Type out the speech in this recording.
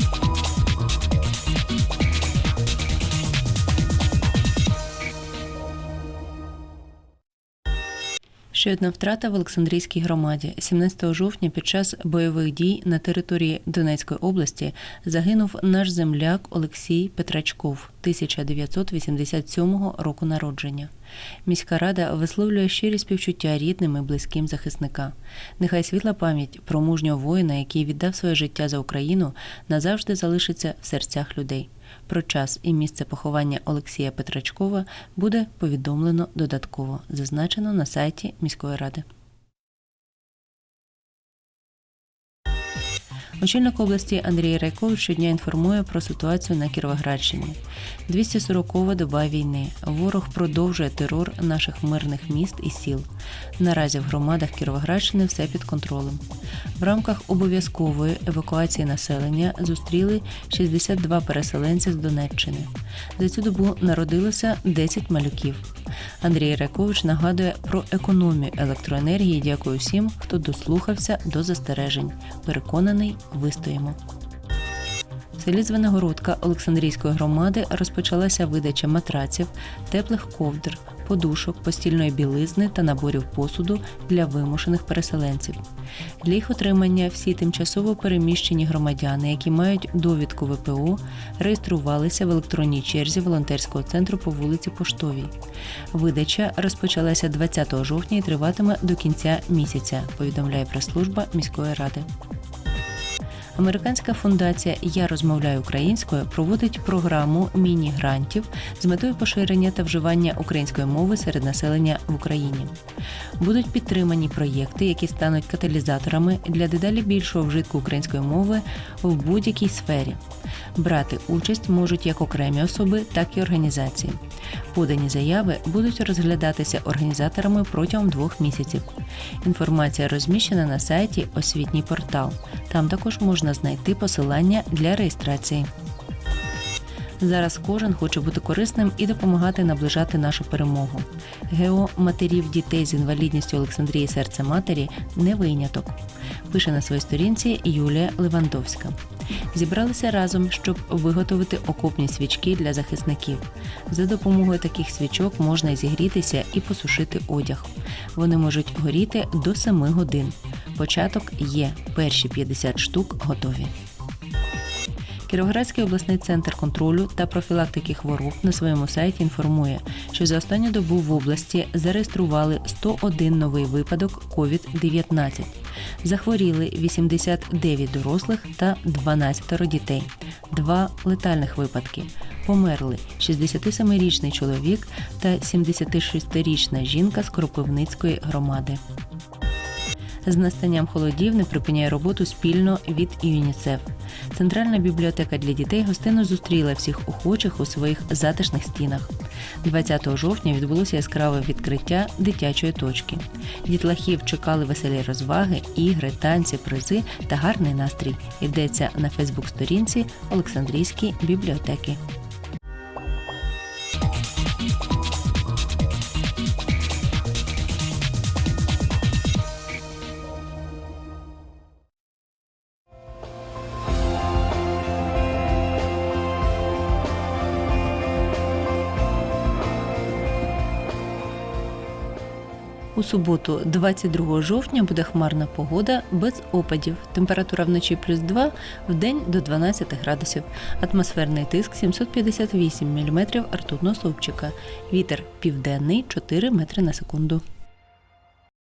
Thank you. Ще одна втрата в Олександрійській громаді. 17 жовтня під час бойових дій на території Донецької області загинув наш земляк Олексій Петрачков 1987 року народження. Міська рада висловлює щирі співчуття рідним і близьким захисника. Нехай світла пам'ять про мужнього воїна, який віддав своє життя за Україну, назавжди залишиться в серцях людей. Про час і місце поховання Олексія Петрачкова буде повідомлено додатково, зазначено на сайті міської ради. Очільник області Андрій Райкович щодня інформує про ситуацію на Кіровоградщині. 240-ва доба війни. Ворог продовжує терор наших мирних міст і сіл. Наразі в громадах Кіровоградщини все під контролем. В рамках обов'язкової евакуації населення зустріли 62 переселенці з Донеччини. За цю добу народилося 10 малюків. Андрій Райкович нагадує про економію електроенергії. Дякую всім, хто дослухався до застережень. Переконаний, вистоїмо. В селі Звенигородка Олександрійської громади розпочалася видача матраців, теплих ковдр, подушок, постільної білизни та наборів посуду для вимушених переселенців. Для їх отримання всі тимчасово переміщені громадяни, які мають довідку ВПО, реєструвалися в електронній черзі волонтерського центру по вулиці Поштовій. Видача розпочалася 20 жовтня і триватиме до кінця місяця, повідомляє прес-служба міської ради. Американська фундація Я розмовляю українською проводить програму міні-грантів з метою поширення та вживання української мови серед населення в Україні. Будуть підтримані проєкти, які стануть каталізаторами для дедалі більшого вжитку української мови в будь-якій сфері. Брати участь можуть як окремі особи, так і організації. Подані заяви будуть розглядатися організаторами протягом двох місяців. Інформація розміщена на сайті Освітній портал. Там також можна знайти посилання для реєстрації. Зараз кожен хоче бути корисним і допомагати наближати нашу перемогу. ГЕО матерів дітей з інвалідністю Олександрії Серце Матері не виняток. Пише на своїй сторінці Юлія Левандовська. Зібралися разом, щоб виготовити окопні свічки для захисників. За допомогою таких свічок можна зігрітися і посушити одяг. Вони можуть горіти до 7 годин. Початок є. Перші 50 штук готові. Кіровоградський обласний центр контролю та профілактики хвороб на своєму сайті інформує, що за останню добу в області зареєстрували 101 новий випадок COVID-19. Захворіли 89 дорослих та 12 дітей, два летальних випадки. Померли 67-річний чоловік та 76-річна жінка з Кропивницької громади. З настанням холодів не припиняє роботу спільно від ЮНІСЕФ. Центральна бібліотека для дітей гостинно зустріла всіх охочих у своїх затишних стінах. 20 жовтня відбулося яскраве відкриття дитячої точки. Дітлахів чекали веселі розваги, ігри, танці, призи та гарний настрій. Йдеться на Фейсбук-сторінці Олександрійські бібліотеки. У суботу, 22 жовтня, буде хмарна погода без опадів. Температура вночі плюс 2, в день до 12 градусів. Атмосферний тиск 758 мм ртутного стовпчика. Вітер південний 4 метри на секунду.